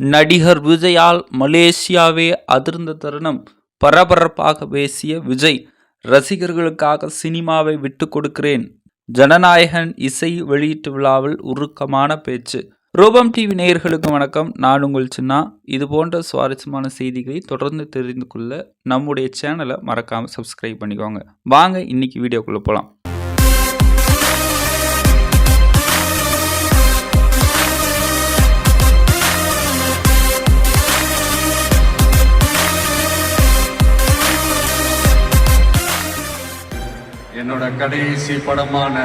நடிகர் விஜயால் மலேசியாவே அதிர்ந்த தருணம். பரபரப்பாக பேசிய விஜய் ரசிகர்களுக்காக சினிமாவை விட்டு கொடுக்கிறேன். ஜனநாயகன் இசை வெளியீட்டு விழாவில் உருக்கமான பேச்சு. ரூபம் டிவி நேயர்களுக்கு வணக்கம். நான் உங்கள் சின்னா. இது போன்ற சுவாரஸ்யமான செய்திகளை தொடர்ந்து தெரிந்து கொள்ள நம்முடைய சேனலை மறக்காமல் சப்ஸ்கிரைப் பண்ணிக்கோங்க. வாங்க இன்னைக்கு வீடியோக்குள்ளே போகலாம் என்னோட கடைசி படமான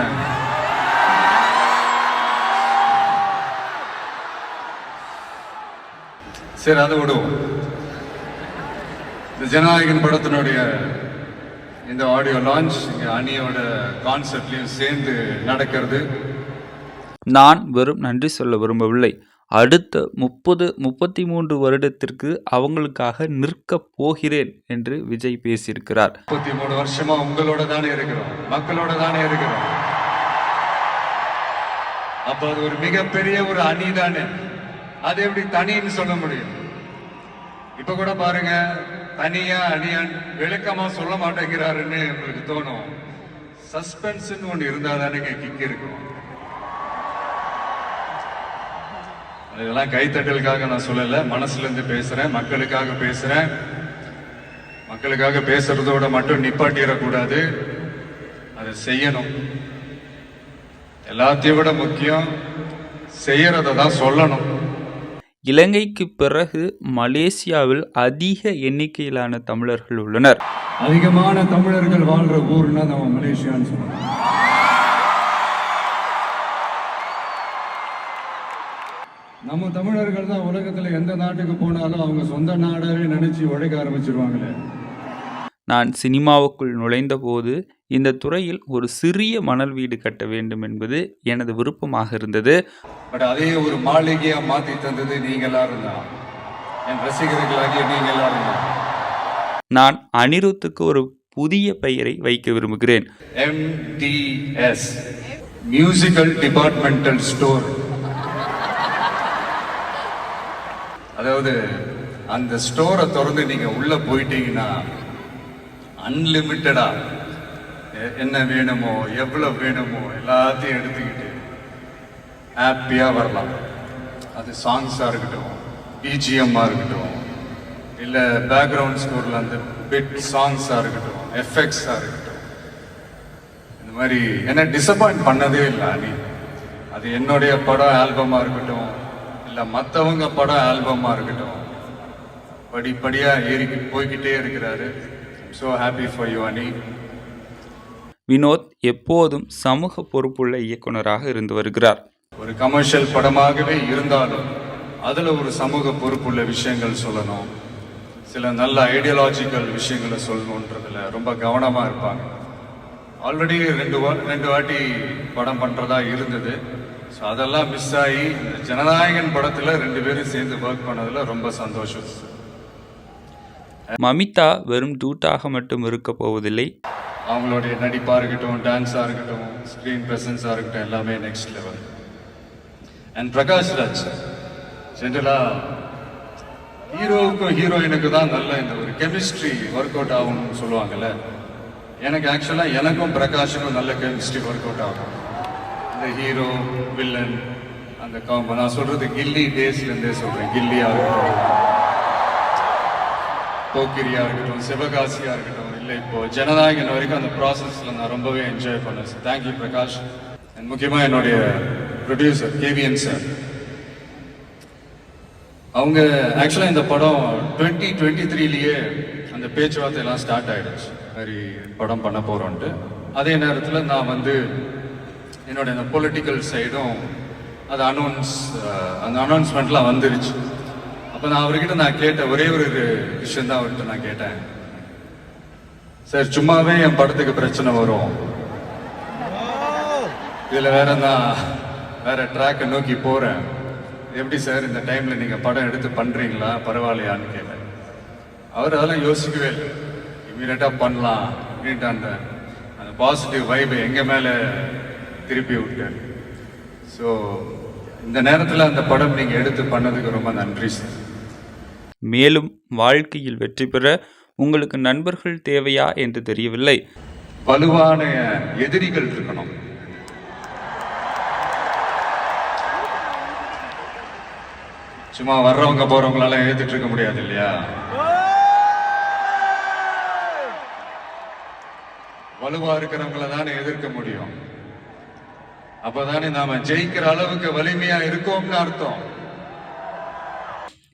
சரி அதை விடுவோம். இந்த ஜனநாயகன் படத்தினுடைய இந்த ஆடியோ லான்ச் இங்கே அணியோட கான்செர்ட்லயும் சேர்ந்து நடக்கிறது. நான் வெறும் நன்றி சொல்ல விரும்பவில்லை. அடுத்த முப்பது முப்பத்தி மூன்று வருடத்திற்கு அவங்களுக்காக நிற்கப் போகிறேன் என்று விஜய் பேசியிருக்கிறார். முப்பத்தி மூணு வருஷமா உங்களோட தானே இருக்கிறோம். மக்களோட தானே இருக்கிறோம். அப்ப அது ஒரு மிகப்பெரிய ஒரு அணி தானே. அது எப்படி தனின்னு சொல்ல முடியும்? இப்ப கூட பாருங்க தனியா அணியான் விளக்கமா சொல்ல மாட்டேங்கிறாருன்னு உங்களுக்கு தோணும். சஸ்பென்ஸ்னு ஒன்று இருந்தால் தானே கிக் இருக்கும். இதெல்லாம் கைத்தட்டலுக்காக நான் சொல்லல. மனசுல இருந்து பேசுறேன். மக்களுக்காக பேசுறேன். மக்களுக்காக பேசுறதோட மட்டும் நிப்பாட்டிடக்கூடாது. அதை செய்யணும். எல்லாத்தையும் விட முக்கியம் செய்யறத தான் சொல்லணும். இலங்கைக்கு பிறகு மலேசியாவில் அதிக எண்ணிக்கையிலான தமிழர்கள் உள்ளனர். அதிகமான தமிழர்கள் வாழ்ற ஊர்னா நம்ம மலேசியான்னு சொல்லணும் நம்ம தமிழர்கள் தான் உலகத்துல எந்த நாட்டுக்கு போனாலும் அவங்க சொந்த நாடாவே நினைச்சு உழைக்க ஆரம்பிச்சிருவாங்களே. நான் சினிமாவுக்குள் நுழைந்தபோது இந்த துறையில் ஒரு சிறிய மணல் வீடு கட்ட வேண்டும் என்பது எனது விருப்பமாக இருந்தது. பட் அதே ஒரு மாளிகையா மாத்தி தந்தது நீங்க எல்லாரும் தான் என் ரசிகர்களாகிய நீங்க எல்லாரும் தான் நான் அனிருத்துக்கு ஒரு புதிய பெயரை வைக்க விரும்புகிறேன். MDS musical departmental store. அதாவது அந்த ஸ்டோரை திறந்து நீங்க உள்ள போயிட்டீங்கன்னா அன்லிமிட்டடா என்ன வேணுமோ எவ்வளவு வேணுமோ எல்லாத்தையும் எடுத்துக்கிட்டு ஹாப்பியா வரலாம். அது சாங்ஸா இருக்கட்டும் பிஜிஎம்மா இருக்கட்டும் இல்ல பேக்ரவுண்ட் ஸ்கோர்ல அந்த பிட் சாங்ஸா இருக்கட்டும் எஃபெக்ட்ஸா இருக்கட்டும். இந்த மாதிரி என்ன டிசப்பாயிண்ட் பண்ணதே இல்லை அனி. அது என்னுடைய படம் ஆல்பமா இருக்கட்டும் இல்ல மத்தவங்க படம் ஆல்பமா இருக்கட்டும். படிப்படியா ஏறி போய்கிட்டே இருக்கிறாரு. ஸோ ஹாப்பி ஃபார் யூ அனி வினோத் எப்போதும் சமூக பொறுப்புள்ள இயக்குனராக இருந்து வருகிறார். ஒரு கமர்ஷியல் படமாகவே இருந்தாலும் அதுல ஒரு சமூக பொறுப்புள்ள விஷயங்கள் சொல்லணும். சில நல்ல ஐடியாலஜிக்கல் விஷயங்களை சொல்லணுன்றதுல ரொம்ப கவனமா இருப்பாங்க. ஆல்ரெடி ரெண்டு வா ரெண்டு வாட்டி படம் பண்றதா இருந்தது. ஸோ அதெல்லாம் மிஸ் ஆகி இந்த ஜனநாயகன் படத்துல ரெண்டு பேரும் சேர்ந்து ஒர்க் பண்ணதுல ரொம்ப சந்தோஷம். மமிதா வெறும் டூட்டாக மட்டும் இருக்க போவதில்லை. அவங்களுடைய நடிப்பா இருக்கட்டும் டான்ஸா இருக்கட்டும் ஸ்கிரீன் பிரசன்ஸா இருக்கட்டும் எல்லாமே next level and Prakash Raj ஜென்ரலா ஹீரோவுக்கும் ஹீரோயினுக்கு தான் நல்ல இந்த ஒரு கெமிஸ்ட்ரி ஒர்க் அவுட் ஆகும்னு சொல்லுவாங்கல்ல. எனக்கு ஆக்சுவலா எனக்கும் பிரகாஷுக்கும் நல்ல கெமிஸ்ட்ரி ஒர்க் அவுட் ஆகும். அந்த ஹீரோ வில்லன் அந்த காம்போ நான் சொல்றது கில்லி டேஸ்ல இருந்தே சொல்றேன். கில்லியா இருக்கட்டும் போக்கிரியா இருக்கட்டும் சிவகாசியா இருக்கட்டும் இல்லை இப்போ ஜனநாயகன் வரைக்கும் அந்த ப்ராசஸ்ல நான் ரொம்பவே என்ஜாய் பண்ணேன். Sir thank you Prakash. அண்ட் முக்கியமா என்னுடைய ப்ரொடியூசர் கேவிஎன் சார் அவங்க ஆக்சுவலாக இந்த படம் டுவெண்ட்டி டுவெண்ட்டி த்ரீலேயே அந்த பேச்சுவார்த்தையெல்லாம் ஸ்டார்ட் ஆகிடுச்சு மாதிரி படம் பண்ண போகிறோன்ட்டு அதே நேரத்தில் நான் வந்து என்னோட இந்த பொலிட்டிக்கல் சைடும் அது அனௌன்ஸ் அந்த அனௌன்ஸ்மெண்ட்லாம் வந்துருச்சு. அப்போ நான் அவர்கிட்ட நான் கேட்ட ஒரே ஒரு விஷயம் தான் அவர்கிட்ட நான் கேட்டேன். சார் சும்மாவே என் படத்துக்கு பிரச்சனை வரும். இதில் வேற நான் வேற ட்ராக்கை நோக்கி போகிறேன் எப்படி சார் இந்த டைமில் நீங்கள் படம் எடுத்து பண்ணுறீங்களா பரவாயில்லையான்னு கேட்டேன். அவர் அதெல்லாம் யோசிக்கவே இல்லை. இமீடியட்டாக பண்ணலாம் அப்படின்ட்டு அந்த பாசிட்டிவ் வைப் எங்கள் மேலே திருப்பி விட்டார். ஸோ இந்த நேரத்தில் அந்த படம் நீங்கள் எடுத்து பண்ணதுக்கு ரொம்ப நன்றி சார் மேலும் வாழ்க்கையில் வெற்றி பெற உங்களுக்கு நண்பர்கள் தேவையா என்று தெரியவில்லை. வலுவான எதிரிகள் இருக்கணும். சும்மா வர்றவங்க போறவங்களால எழுதிட்டு இருக்க முடியாது இல்லையா? வலுவா இருக்கிறவங்கள தானே எதிர்க்க முடியும். அப்பதானே நாம ஜெயிக்கிற அளவுக்கு வலிமையா இருக்கோம்னு அர்த்தம்.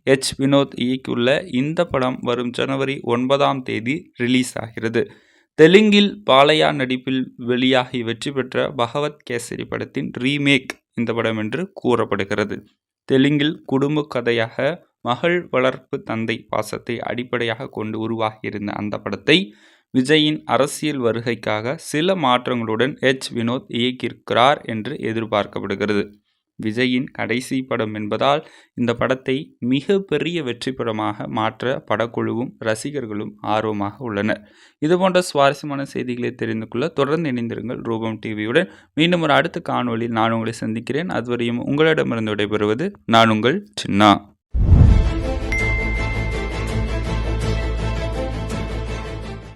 எச். வினோத் இயக்கியுள்ள இந்த படம் வரும் ஜனவரி ஒன்பதாம் தேதி ரிலீஸ் ஆகிறது. தெலுங்கில் பாலையா நடிப்பில் வெளியாகி வெற்றி பெற்ற பகவத் கேசரி படத்தின் ரீமேக் இந்த படம் என்று கூறப்படுகிறது. தெலுங்கில் குடும்ப கதையாக மகள் வளர்ப்பு தந்தை பாசத்தை அடிப்படையாக கொண்டு உருவாகியிருந்த அந்த படத்தை விஜயின் அரசியல் வருகைக்காக சில மாற்றங்களுடன் எச். வினோத் இயக்கியிருக்கிறார் என்று எதிர்பார்க்கப்படுகிறது. விஜயின் கடைசி படம் என்பதால் இந்த படத்தை மிக பெரிய வெற்றி படமாக மாற்ற படக்குழுவும் ரசிகர்களும் ஆர்வமாக உள்ளனர். இதுபோன்ற சுவாரஸ்யமான செய்திகளை தெரிந்து கொள்ள தொடர்ந்து இணைந்திருங்கள் ரூபம் டிவியுடன் மீண்டும் ஒரு அடுத்த காணொளியில் நான் உங்களை சந்திக்கிறேன். அதுவரையும் உங்களிடமிருந்து விடைபெறுவது நான் உங்கள் சின்னா.